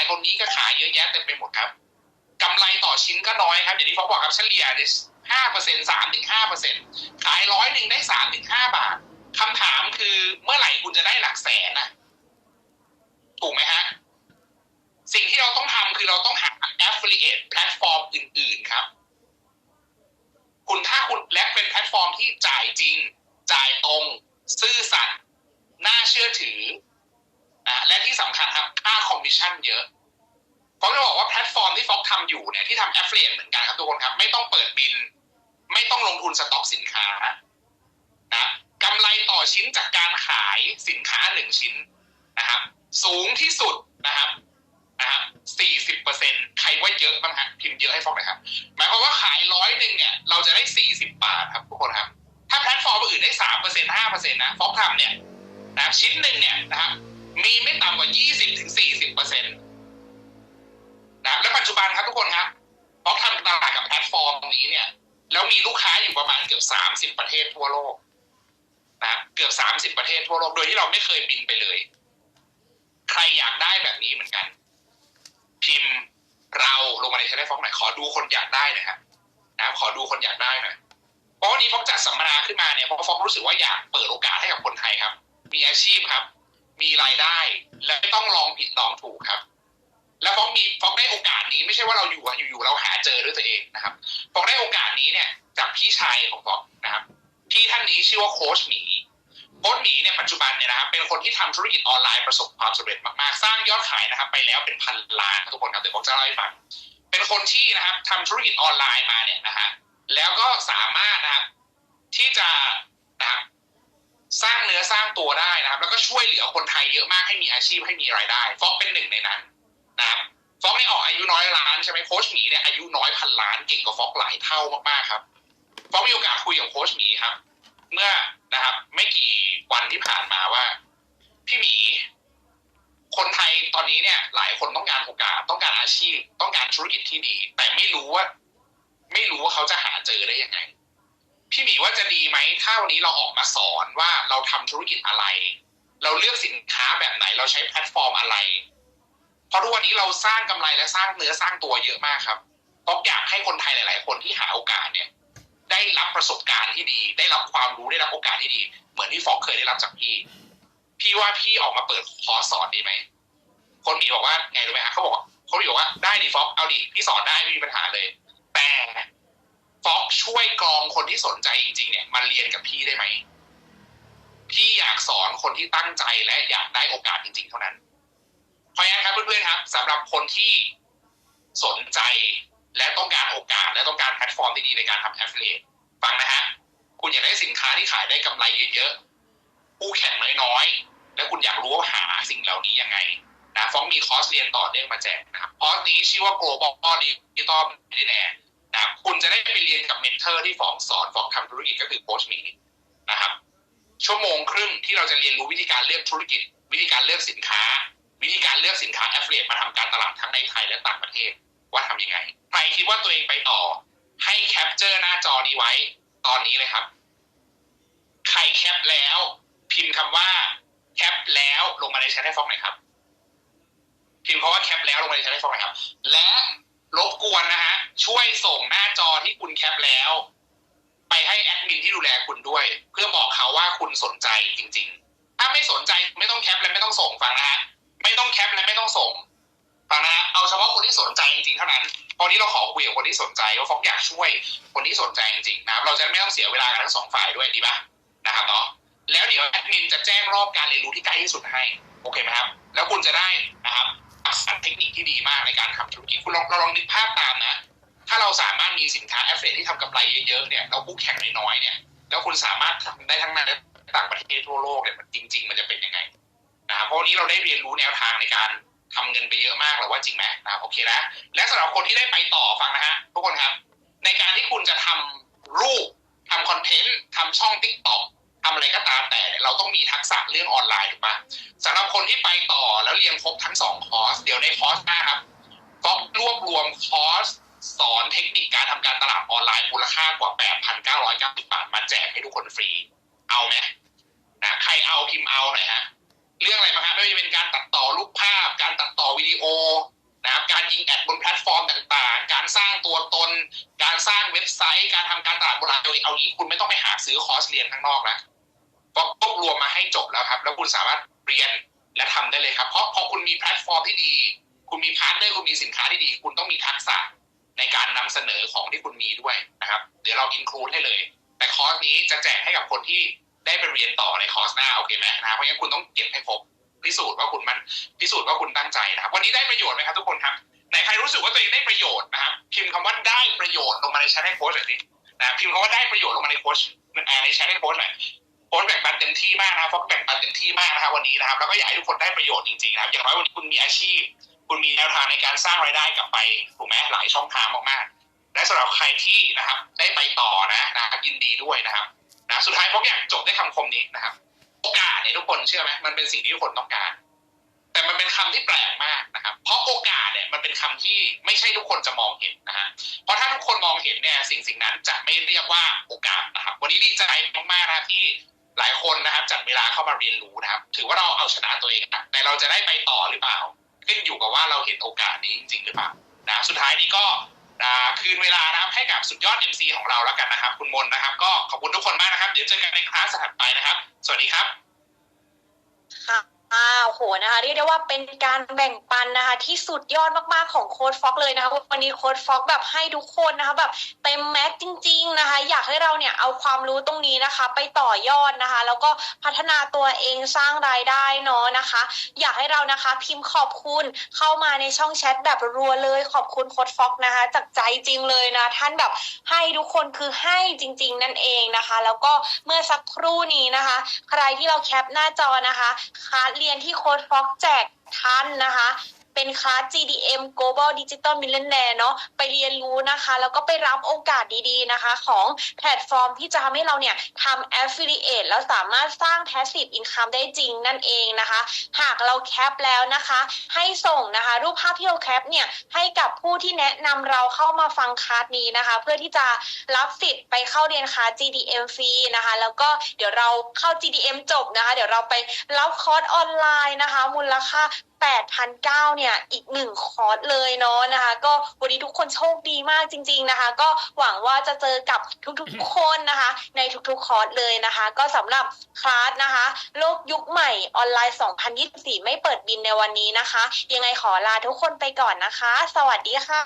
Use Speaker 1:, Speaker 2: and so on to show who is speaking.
Speaker 1: ายคนนี้ก็ขายเยอะแยะเต็มไปหมดครับกำไรต่อชิ้นก็น้อยครับ อย่างที่เขาบอกครับเฉลี่ยเนี่ยห้าเปอร์เซ็นสามถึงห้าเปอร์เซ็นขายร้อยหนึ่งได้สามถึงห้าบาทคำถามคือเมื่อไหร่คุณจะได้หลักแสนน่ะถูกไหมฮะ สิ่งที่เราต้องทำคือเราต้องหา affiliate แพลตฟอร์มอื่น ๆครับ คุณถ้าคุณและเป็นแพลตฟอร์มที่จ่ายจริง จ่ายตรง ซื่อสัตย์น่าเชื่อถือนะและที่สำคัญครับ อมมิชชั่นเยอะฟอกจะบอกว่าแพลตฟอร์มที่ฟอกทำอยู่เนี่ยที่ทำ affiliate เหมือนกันครับทุกคนครับ ไม่ต้องเปิดบิน ไม่ต้องลงทุนสต็อกสินค้านะกำไรต่อชิ้นจากการขายสินค้าหนึ่งชิ้นนะครับสูงที่สุดนะครับนะครับสี่สิบเปอร์เซ็นใครว่าเยอะบ้างฮะพิมพ์เยอะให้ฟอกหน่อยครับ หมายความว่าขายร้อยหนึ่งเนี่ย เราจะได้สี่สิบบาทครับทุกคนครับ ถ้าแพลตฟอร์มอื่นได้สามเปอร์เซ็นห้าเปอร์เซ็นต์นะฟอกทำเนี่ยนะชิ้นหนึ่งเนี่ยนะครับ มีไม่ต่ำกว่ายี่สิบถึงสี่สิบเปอร์เซ็นต์นะและปัจจุบันครับทุกคนครับฟอกทำตลาดกับแพลตฟอร์มนี้เนี่ย แล้วมีลูกค้าอยู่ประมาณเกือบสามสิบประเทศทั่วโลกนะเกือบสามสิบประเทศทั่วโลก โดยที่เราไม่เคยบินไปเลย ใครอยากได้แบบนี้เหมือนกัน พิมพ์เราลงมาในแชทฟอกหน่อยขอดูคนอยากได้นะครับนะขอดูคนอยากได้หน่อยเพราะวันนี้ฟอกจัดสัมมนาขึ้นมาเนี่ยเพราะฟอกรู้สึกว่าอยากเปิดโอกาสให้กับคนไทยครับ มีอาชีพครับ มีรายได้ และไม่ต้องลองผิดลองถูกครับ แล้วฟอกมีฟอกได้โอกาสนี้ไม่ใช่ว่าเราอยู่อยู่ๆเราหาเจอด้วยตัวเองนะครับฟอกได้โอกาสนี้เนี่ยจากพี่ชายของฟอกนะครับพี่ท่านนี้ชื่อว่าโค้ชหมีโค้ชหมีเนี่ยปัจจุบันเนี่ยนะครับเป็นคนที่ทำธุรกิจออนไลน์ประสบความสำเร็จมากๆ สร้างยอดขายนะครับ ไปแล้วเป็นพันล้านทุกคนครับเดี๋ยวผมจะเล่าให้ฟังเป็นคนที่นะครับทำธุรกิจออนไลน์มาเนี่ยนะฮะแล้วก็สามารถนะครับที่จะ สร้างเนื้อสร้างตัวได้นะครับ แล้วก็ช่วยเหลือคนไทยเยอะมากให้มีอาชีพให้มีรายได้ฟอกเป็นหนึ่งในนั้นนะครับฟอกนี่ออกอายุน้อยล้านใช่ไหมโค้ชหมีเนี่ยอายุน้อยพันล้านเก่งกว่าฟอกหลายเท่ามากๆครับฟอกมีโอกาสคุยกับโค้ชหมีครับ เมื่อนะครับ ไม่กี่วันที่ผ่านมาว่า พี่หมี คนไทยตอนนี้เนี่ย หลายคนต้องการโอกาสต้องการอาชีพ ต้องการธุรกิจที่ดี แต่ไม่รู้ว่า ไม่รู้ว่าเขาจะหาเจอได้ยังไง พี่หมีว่าจะดีไหมถ้าวันนี้เราออกมาสอนว่าเราทำธุรกิจอะไร เราเลือกสินค้าแบบไหนเราใช้แพลตฟอร์มอะไร เพราะทุกวันนี้เราสร้างกำไรและสร้างเนื้อสร้างตัวเยอะมากครับเพราะอยากให้คนไทยหลาย ๆ คนที่หาโอกาสเนี่ย ได้รับประสบการณ์ที่ดี ได้รับความรู้ได้รับโอกาสที่ดี เหมือนที่ฟอกเคยได้รับจากพี่ พี่ว่าพี่ออกมาเปิดคอร์สสอนดีไหมคนหมีบอกว่าไงรู้ไหมฮะเขาบอกเขาบอกว่าได้ดิฟอกเอาดิพี่สอนได้ไม่มีปัญหาเลย ฟ็อกช่วยกรองคนที่สนใจจริง ๆ เนี่ยมาเรียนกับพี่ได้ไหมพี่อยากสอนคนที่ตั้งใจและอยากได้โอกาสจริง ๆ เท่านั้น เพราะงั้นครับเพื่อนๆครับสำหรับคนที่สนใจและต้องการโอกาส และต้องการแพลตฟอร์มที่ดีในการทำแอฟเฟลตฟังนะฮะคุณอยากได้สินค้าที่ขายได้กำไรเยอะๆผู้แข่งน้อยๆ และคุณอยากรู้ว่าหาสิ่งเหล่านี้ยังไงนะฟ้องมีคอร์สเรียนต่อเนื่องมาแจกนะครับคอร์สนี้ชื่อว่า global digital millionaire นะคุณจะได้ไปเรียนกับเมนเทอร์ที่ฟองสอนฟองทำธุรกิจก็คือโค้ชมีนะครับชั่วโมงครึ่งที่เราจะเรียนรู้วิธีการเลือกธุรกิจ วิธีการเลือกสินค้า วิธีการเลือกสินค้าแอฟเฟลตมาทำการตลาดทั้งในไทยและต่างประเทศว่าทำยังไง ใครคิดว่าตัวเองไปต่อ ให้แคปเจอร์หน้าจอนี้ไว้ ตอนนี้เลยครับ ใครแคปแล้ว พิมพ์คำว่าแคปแล้วลงมาในแชทให้ฟองหน่อยครับ พิมพ์คำว่าแคปแล้วลงมาในแชทให้ฟองหน่อยครับ และ รบกวนนะฮะ ช่วยส่งหน้าจอที่คุณแคปแล้ว ไปให้แอดมินที่ดูแลคุณด้วย เพื่อบอกเขาว่าคุณสนใจจริง ๆ ถ้าไม่สนใจไม่ต้องแคปและไม่ต้องส่งฟังนะฮะไม่ต้องแคปและไม่ต้องส่งฟังนะฮะเอาเฉพาะคนที่สนใจจริงๆเท่านั้นตอนนี้เราขอคุยกับคนที่สนใจว่าฟอกอยากช่วยคนที่สนใจจริงๆนะครับ เราจะไม่ต้องเสียเวลากันทั้งสองฝ่ายด้วยดีปะนะครับเนาะแล้วเดี๋ยวแอดมินจะแจ้งรอบการเรียนรู้ที่ใกล้ที่สุดให้ โอเคไหมครับ แล้วคุณจะได้นะครับ ทักษะเทคนิคที่ดีมากในการทำธุรกิจคุณลองเราลองนึกภาพตามนะ ถ้าเราสามารถมีสินค้าแอฟเฟลที่ทำกำไรเยอะๆเนี่ยแล้วคู่แข่งน้อยๆเนี่ย แล้วคุณสามารถทำได้ทั้งในและต่างประเทศทั่วโลกเนี่ยมันจริง ๆ มันจะเป็นยังไงนะครับเพราะนี้เราได้เรียนรู้แนวทางในการทำเงินไปเยอะมากแล้วว่าจริงไหมนะครับโอเคนะและสำหรับคนที่ได้ไปต่อฟังนะฮะทุกคนครับ ในการที่คุณจะทำรูปทำคอนเทนต์ทำช่องติ๊กต็อก ทำอะไรก็ตามแต่เราต้องมีทักษะเรื่องออนไลน์ถูกปะสำหรับคนที่ไปต่อแล้วเรียนครบทั้งสองคอร์สเดี๋ยวในคอร์สหน้าครับก็รวบรวมคอร์สสอนเทคนิคการทำการตลาดออนไลน์มูลค่ากว่า 8,990 บาทมาแจกให้ทุกคนฟรี เอาไหมนะใครเอาพิมพ์เอาหน่อยฮะ เรื่องอะไรบ้างครับไม่ว่าจะเป็นการตัดต่อรูปภาพ การตัดต่อวิดีโอนะครับการยิงแอดบนแพลตฟอร์มต่างๆ การสร้างตัวตน การสร้างเว็บไซต์ การทำการตลาดบนไลน์เอางี้คุณไม่ต้องไปหาซื้อคอร์สเรียนข้างนอกแล้ว รวมมาให้จบแล้วครับ แล้วคุณสามารถเรียนและทำได้เลยครับ เพราะพอคุณมีแพลตฟอร์มที่ดี คุณมีพาร์ทเนอร์คุณมีสินค้าที่ดี คุณต้องมีทักษะในการนำเสนอของที่คุณมีด้วยนะครับ เดี๋ยวเราอินคลูดให้เลย แต่คอร์สนี้จะแจกให้กับคนที่ได้ไปเรียนต่อในคอร์สหน้าโอเคไหมนะเพราะงั้นคุณต้องเก็บให้ครบพิสูจน์ว่าคุณมันพิสูจน์ว่าคุณตั้งใจนะครับวันนี้ได้ประโยชน์ไหมครับทุกคนครับไหนใครรู้สึกว่าตัวเองได้ประโยชน์นะครับพิมพ์คำว่าได้ประโยชน์ลงมาในแชทให้โค้ชหน่อยสินะพิมพ์คำว่าได้ประโยชน์ลงมาในโค้ชในแชทให้โค้ชหน่อย โค้ชแบ่งปันเต็มที่มากนะครับเพราะแบ่งปันเต็มที่มากนะครับวันนี้นะครับแล้วก็อยากให้ทุกคนได้ประโยชน์จริงๆนะครับอย่างน้อยวันนี้คุณมีอาชีพ คุณมีแนวทางในการสร้างรายได้กลับไปถูกไหมหลายช่องทางมากๆและสำหรับใครที่นะครับ ได้ไปต่อนะนะครับยินดีด้วยนะครับนะสุดท้ายผมอยากจบด้วยคำคมนี้นะครับ โอกาสเนี่ยทุกคนเชื่อไหมมันเป็นสิ่งที่ทุกคนต้องการ แต่มันเป็นคำที่แปลกมากนะครับ เพราะโอกาสเนี่ยมันเป็นคำที่ไม่ใช่ทุกคนจะมองเห็นนะฮะเพราะถ้าทุกคนมองเห็นเนี่ยสิ่งสิ่งนั้นจะไม่เรียกว่าโอกาสนะครับ วันนี้ดีใจมากๆนะที่ หลายคนนะครับจัดเวลาเข้ามาเรียนรู้นะครับ ถือว่าเราเอาชนะตัวเองนะแต่เราจะได้ไปต่อหรือเปล่า ขึ้นอยู่กับว่าเราเห็นโอกาสนี้จริงหรือเปล่านะสุดท้ายนี้ก็คืนเวลานะครับให้กับสุดยอด MC ของเราแล้วกันนะครับ คุณมนนะครับ ก็ขอบคุณทุกคนมากนะครับ เดี๋ยวเจอกันในคลาสถัดไปนะครับ สวัสดีครับ
Speaker 2: ค่ะ อ่าโหนะคะเรียกได้ว่าเป็นการแบ่งปันนะคะที่สุดยอดมากๆของโค้ดฟ็อกเลยนะคะวันนี้โค้ดฟ็อกแบบให้ทุกคนนะคะแบบเต็มแม็กจริง ๆนะคะ อยากให้เราเนี่ยเอาความรู้ตรงนี้นะคะ ไปต่อยอดนะคะ แล้วก็พัฒนาตัวเองสร้างรายได้เนาะนะคะ อยากให้เรานะคะพิมพ์ขอบคุณเข้ามาในช่องแชทแบบรัวเลยขอบคุณโค้ดฟ็อกนะคะ จากใจจริงเลยนะท่านแบบให้ทุกคนคือให้จริง ๆ นั่นเองนะคะ แล้วก็เมื่อสักครู่นี้นะคะ ใครที่เราแคปหน้าจอนะคะคาเรียนที่โค้ดฟ็อกแจกท่านนะคะ เป็นคลาส GDM Global Digital Millionaire เนาะไปเรียนรู้นะคะ แล้วก็ไปรับโอกาสดีๆนะคะ ของแพลตฟอร์มที่จะทำให้เราเนี่ยทำ Affiliate แล้วสามารถสร้าง Passive Income ได้จริงนั่นเองนะคะ หากเราแคปแล้วนะคะ ให้ส่งนะคะ รูปภาพที่เราแคปเนี่ยให้กับผู้ที่แนะนำเราเข้ามาฟังคลาสนี้นะคะ เพื่อที่จะรับสิทธิ์ไปเข้าเรียนคลาส GDM ฟรีนะคะ แล้วก็เดี๋ยวเราเข้า GDM จบนะคะ เดี๋ยวเราไปรับคอร์สออนไลน์นะคะ มูลค่า 8,009เนี่ยอีกหนึ่งคอร์สเลยเนาะนะคะ ก็วันนี้ทุกคนโชคดีมากจริง ๆนะคะ ก็หวังว่าจะเจอกับทุกๆคนนะคะ ในทุกๆคอร์สเลยนะคะ ก็สำหรับคลาสนะคะ โลกยุคใหม่ออนไลน์ 2024 ไม่เปิดบินในวันนี้นะคะ ยังไงขอลาทุกคนไปก่อนนะคะ สวัสดีค่ะ